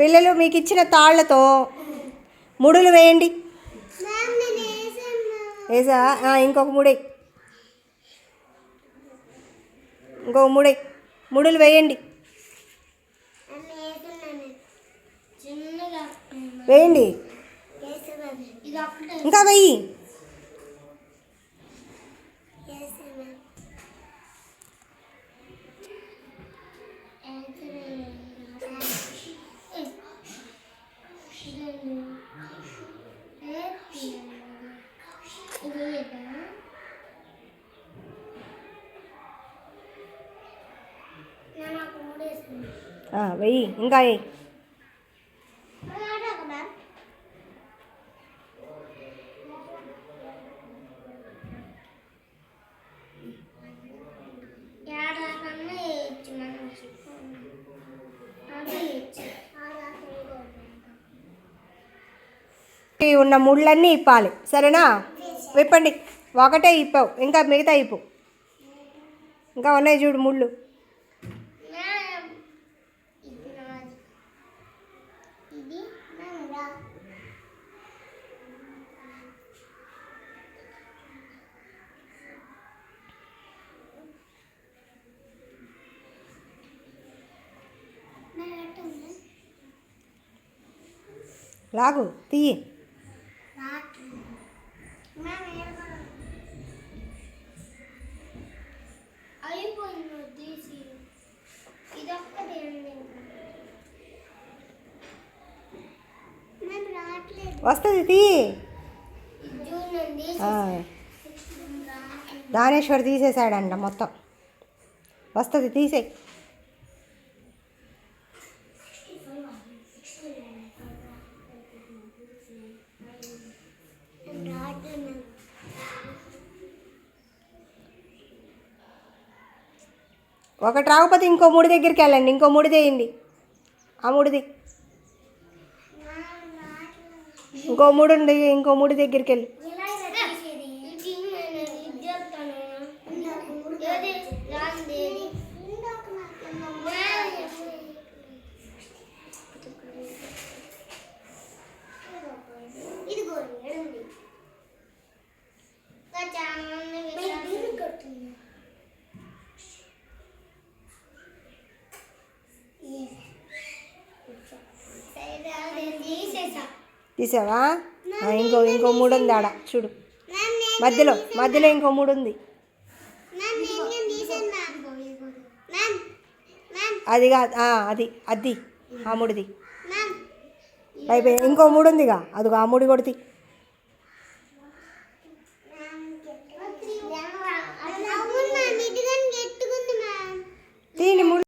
పిల్లలు మీకు ఇచ్చిన తాళ్ళతో ముడులు వేయండి. వేసా ఇంకొక ముడి. ఇంకొక ముడి. ముడులు వేయండి. వేయండి. ఇంకా వెయ్యి. వెయ్యి. ఇంకా వెయ్యి ఉన్న ముళ్ళన్నీ ఇప్పాలి. సరేనా? విప్పండి. ఒకటే ఇప్పావు. ఇంకా మిగతా ఇప్పు. ఇంకా ఉన్నాయి చూడు ముళ్ళు. లాగు తీయి. వస్తుంది తీ. దానేశ్వర్ తీసేసాడంట మొత్తం. వస్తుంది తీసేయి. ఒకటి రాకపోతే ఇంకో మూడు దగ్గరికి వెళ్ళండి ఇంకో ముడి తీయండి ఆ ముడిది. ఇంకో మూడు ఉంది ఇంకో మూడు దగ్గరికి వెళ్ళి ఇలా తీసేది తీసావా? ఇంకో ఇంకో ముడి ఉంది ఆడ చూడు. మధ్యలో మధ్యలో ఇంకో ముడి ఉంది. అది కాదు అది అది. ఆ ముడిది. అయిపోయి ఇంకో ముడి ఉందిగా. అదిగో ఆ ముడి కొడితే